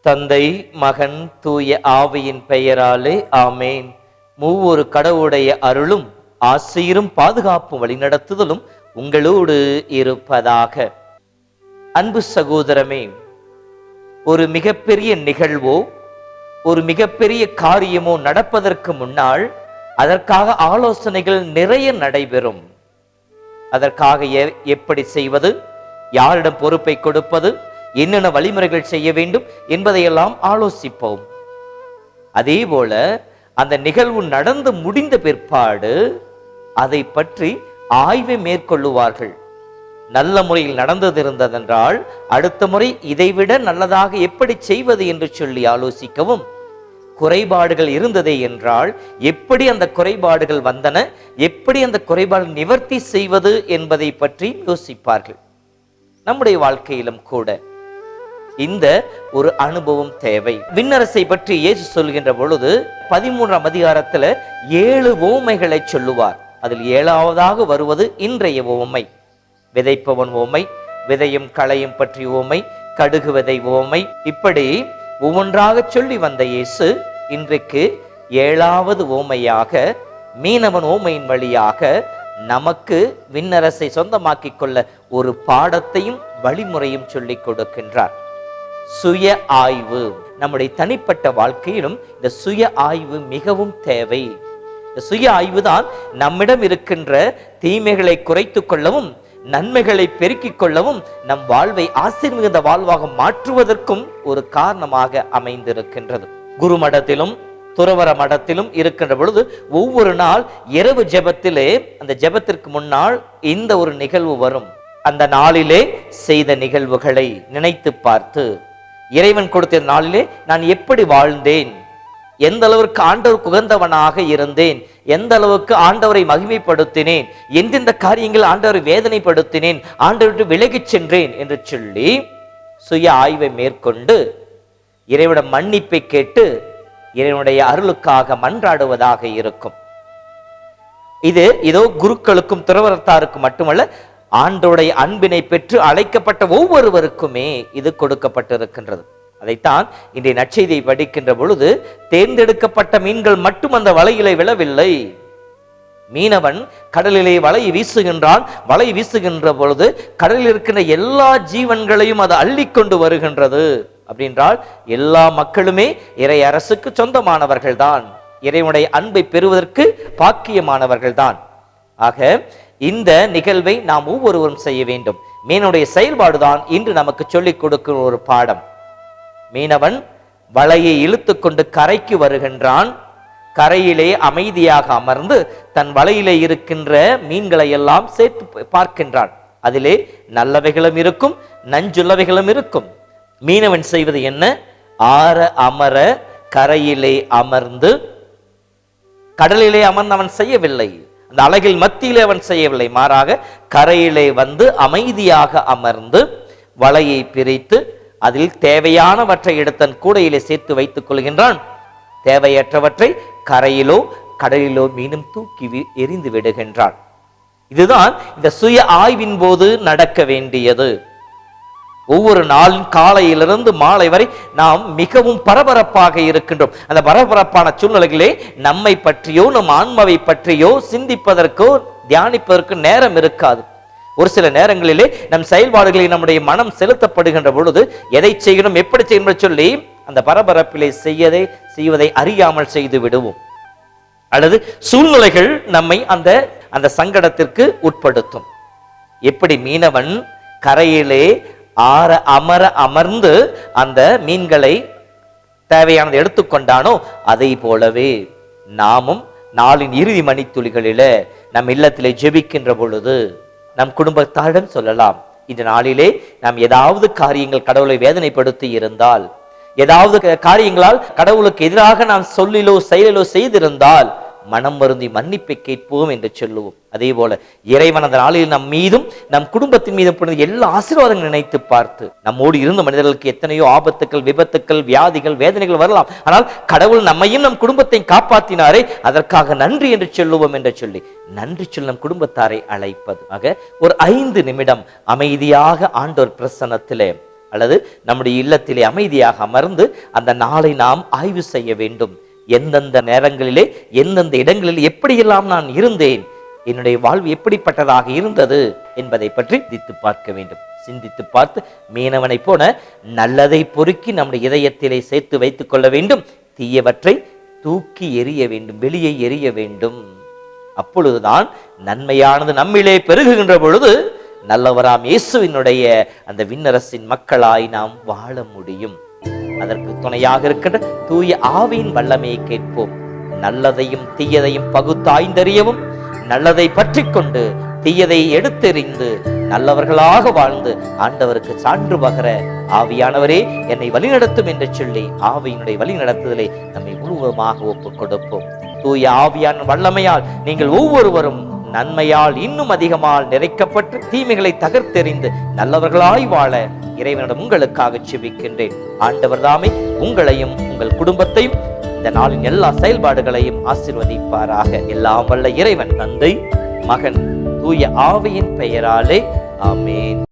தந்தை மகன் தூய ஆவியின் பெயராலே ஆமேன். மூவொரு கடவுளுடைய அருளும் ஆசிரியரும் பாதுகாப்பும் வழிநடத்துதலும் உங்களோடு இருப்பதாக. அன்பு சகோதரமே ஒரு மிகப்பெரிய நிகழ்வோ ஒரு மிகப்பெரிய காரியமோ நடப்பதற்கு முன்னால் அதற்காக ஆலோசனைகள் நிறைய நடைபெறும். அதற்காக எ- எப்படி செய்வது யாரிடம் பொறுப்பை கொடுப்பது என்னென்ன வழிமுறைகள் செய்ய வேண்டும் என்பதையெல்லாம் ஆலோசிப்போம். அதே போல அந்த நிகழ்வு நடந்து முடிந்த பிற்பாடு அதை பற்றி ஆய்வை மேற்கொள்ளுவார்கள். நல்ல முறையில் நடந்தது இருந்ததென்றால் அடுத்த முறை இதைவிட நல்லதாக எப்படி செய்வது என்று சொல்லி ஆலோசிக்கவும். குறைபாடுகள் இருந்ததே என்றால் எப்படி அந்த குறைபாடுகள் வந்தன எப்படி அந்த குறைபாடு நிவர்த்தி செய்வது என்பதை பற்றி யோசிப்பார்கள். நம்முடைய வாழ்க்கையிலும் கூட இந்த ஒரு அனுபவம் தேவை. விண்ணரசை பற்றி இயேசு சொல்கின்ற பொழுது பதிமூன்றாம் அதிகாரத்துல ஏழு ஓமைகளை சொல்லுவார். அதில் ஏழாவதாக வருவது இன்றைய ஓமை விதைப்பவன் ஓமை விதையும் களையும் பற்றி ஓமை கடுகு விதை ஓமை இப்படி ஒவ்வொன்றாக சொல்லி வந்த இயேசு இன்றைக்கு ஏழாவது ஓமையாக மீனவன் ஓமையின் வழியாக நமக்கு விண்ணரசை சொந்தமாக்கிக் கொள்ள ஒரு பாடத்தையும் வழிமுறையும் சொல்லிக் கொடுக்கின்றார். சுய ஆய்வு. நம்முடைய தனிப்பட்ட வாழ்க்கையிலும் இந்த சுய ஆய்வு மிகவும் தேவை. இந்த சுய ஆய்வு தான் நம்மிடம் இருக்கின்ற தீமைகளை குறைத்துக் கொள்ளவும் நன்மைகளை பெருக்கிக் கொள்ளவும் நம் வாழ்வை ஆசீர்மிகுந்த வாழ்வாக மாற்றுவதற்கும் ஒரு காரணமாக அமைந்திருக்கின்றது. குரு மடத்திலும் துறவர மடத்திலும் இருக்கின்ற பொழுது ஒவ்வொரு நாள் இரவு ஜெபத்திலே அந்த ஜெபத்திற்கு முன்னால் இந்த ஒரு நிகழ்வு வரும். அந்த நாளிலே செய்த நிகழ்வுகளை நினைத்து பார்த்து இறைவன் கொடுத்த நாளிலே நான் எப்படி வாழ்ந்தேன்? எந்த அளவிற்கு ஆண்டவர் குகந்தவனாக இருந்தேன்? எந்த அளவுக்கு ஆண்டவரை மகிமைப்படுத்தினேன்? எந்தெந்த காரியங்கள் ஆண்டவரை வேதனைப்படுத்தினேன்? ஆண்டவர்கிட்ட விலகிச் சென்றேன் என்று சொல்லி சுய ஆய்வை மேற்கொண்டு இறைவன மன்னிப்பை கேட்டு இறைவனுடைய அருளுக்காக மன்றாடுவதாக இருக்கும். இது இதோ குருக்களுக்கும் துறவரத்தாருக்கும் மட்டுமல்ல ஆண்டோடைய அன்பினை பெற்று அழைக்கப்பட்ட ஒவ்வொருவருக்குமே இது கொடுக்கப்பட்டிருக்கின்றது. அதைத்தான் இன்றைய நற்செய்தியை படிக்கின்ற பொழுது தேர்ந்தெடுக்கப்பட்ட மீன்கள் மட்டும் அந்த வலையிலே விழவில்லை. மீனவன் கடலிலே வலை வீசுகின்றான். வலை வீசுகின்ற பொழுது கடலில் இருக்கின்ற எல்லா ஜீவன்களையும் அது அள்ளி கொண்டு வருகின்றது அப்படின்றால் எல்லா மக்களுமே இறை அரசுக்கு சொந்தமானவர்கள்தான். இறைவனுடைய அன்பை பெறுவதற்கு பாக்கியமானவர்கள்தான். ஆக இந்த நிகழ்வை நாம் ஒவ்வொருவரும் செய்ய வேண்டும். மீனுடைய செயல்பாடுதான் இன்று நமக்கு சொல்லிக் கொடுக்கிற ஒரு பாடம். மீனவன் வலையை இழுத்துக்கொண்டு கரைக்கு வருகின்றான். கரையிலே அமைதியாக அமர்ந்து தன் வலையிலே இருக்கின்ற மீன்களை எல்லாம் சேர்த்து பார்க்கின்றான். அதிலே நல்லவைகளும் இருக்கும் நஞ்சுள்ளவைகளும் இருக்கும். மீனவன் செய்வது என்ன? ஆற அமர கரையிலே அமர்ந்து கடலிலே அமர்ந்து அவன் செய்யவில்லை. அந்த அலகில் மத்தியிலே அவன் செய்யவில்லை. மாறாக கரையிலே வந்து அமைதியாக அமர்ந்து வலையை பிரித்து அதில் தேவையானவற்றை எடுத்தன் கூடையிலே சேர்த்து வைத்துக் கொள்கின்றான். தேவையற்றவற்றை கரையிலோ கடலிலோ மீனும் தூக்கி வி- எறிந்து விடுகின்றான். இதுதான் இந்த சுய ஆய்வின் போது நடக்க வேண்டியது. ஒவ்வொரு நாளும் காலையிலிருந்து மாலை வரை நாம் மிகவும் பரபரப்பாக இருக்கின்றோம். அந்த பரபரப்பான சூழ்நிலைகளே நம்மை பற்றியோ நம் ஆன்மாவை பற்றியோ சிந்திப்பதற்கோ தியானிப்பதற்கு நேரம் இருக்காது. ஒரு சில நேரங்களிலே நம் செயல்பாடுகளில் நம்முடைய மனம் செலுத்தப்படுகின்ற பொழுது எதை செய்யணும் எப்படி செய்யணும் என்று சொல்லி அந்த பரபரப்பிலே செய்யதை செய்வதை அறியாமல் செய்து விடுவோம். அல்லது சூழ்நிலைகள் நம்மை அந்த அந்த சங்கடத்திற்கு உட்படுத்தும். எப்படி மீனவன் கரையிலே ஆற அமர அமர்ந்து அந்த மீன்களை தேவையானதை எடுத்துக்கொண்டானோ அதை போலவே நாமும் நாளின் இறுதி மணித்துளிகளில நம் இல்லத்திலே ஜெபிக்கின்ற பொழுது நம் குடும்பத்தாரிடம் சொல்லலாம் இந்த நாளிலே நாம் ஏதாவது காரியங்கள் கடவுளை வேதனைப்படுத்தி இருந்தால் ஏதாவது காரியங்களால் கடவுளுக்கு எதிராக நாம் சொல்லிலோ செயலிலோ செய்திருந்தால் மனம் வருந்தி மன்னிப்பை கேட்போம் என்று சொல்லுவோம். அதே போல இறைவன் அந்த நாளில் நம் மீதும் நம் குடும்பத்தின் மீதும் பிறந்த எல்லா ஆசீர்வாதங்களும் நினைத்து பார்த்து நம்மோடு இருந்த மனிதர்களுக்கு எத்தனையோ ஆபத்துக்கள் விபத்துக்கள் வியாதிகள் வேதனைகள் வரலாம். ஆனால் கடவுள் நம்மையும் நம் குடும்பத்தையும் காப்பாற்றினாரே அதற்காக நன்றி என்று சொல்லுவோம் என்று சொல்லி நன்றி சொல்லும் குடும்பத்தாரை அழைப்பது ஆக ஒரு ஐந்து நிமிடம் அமைதியாக ஆண்டோர் பிரசன்னத்திலே அல்லது நம்முடைய இல்லத்திலே அமைதியாக அமர்ந்து அந்த நாளை நாம் ஆய்வு செய்ய வேண்டும். எந்தெந்த நேரங்களிலே எந்தெந்த இடங்களில் எப்படியெல்லாம் நான் இருந்தேன் என்னுடைய வாழ்வு எப்படிப்பட்டதாக இருந்தது என்பதை பற்றி சிந்தித்து பார்க்க வேண்டும். சிந்தித்து பார்த்து மீனவனைப் போல நல்லதை பொறுக்கி நம்முடைய இதயத்திலே சேர்த்து வைத்துக் கொள்ள வேண்டும். தீயவற்றை தூக்கி எறிய வேண்டும் வெளியே எறிய வேண்டும். அப்பொழுதுதான் நன்மையானது நம்மிலே பெருகுகின்ற பொழுது நல்லவராம் இயேசுவினுடைய அந்த விண்ணரசின் மக்களாய் நாம் வாழ முடியும். அதற்கு துணையாக இருக்கின்ற தூய ஆவியின் வல்லமையை கேட்போம். நல்லதையும் தீயதையும் பகுத்தாய்ந்தறியவும் நல்லதை பற்றி கொண்டு தீயதை எடுத்தெறிந்து நல்லவர்களாக வாழ்ந்து ஆண்டவருக்கு சான்று பகர ஆவியானவரே என்னை வழிநடத்தும் என்று சொல்லி ஆவியினுடைய வழிநடத்துதலை நம்மை முழுவதுமாக ஒப்புக் கொடுப்போம் தூய ஆவியான வல்லமையால் நீங்கள் ஒவ்வொருவரும் நன்மையால் இன்னும் அதிகமால் நிறைக்கப்பட்டு தீமைகளை தகர்த்தெறிந்து நல்லவர்களாய் வாழ இறைவனிடம் உங்களுக்காக செபிக்கின்றேன். ஆண்டவர் தாமே உங்களையும் உங்கள் குடும்பத்தையும் இந்த நாளின் எல்லா செயல்பாடுகளையும் ஆசிர்வதிப்பாராக. எல்லாம் வல்ல இறைவன் தந்தை மகன் தூய ஆவியின் பெயராலே ஆமேன்.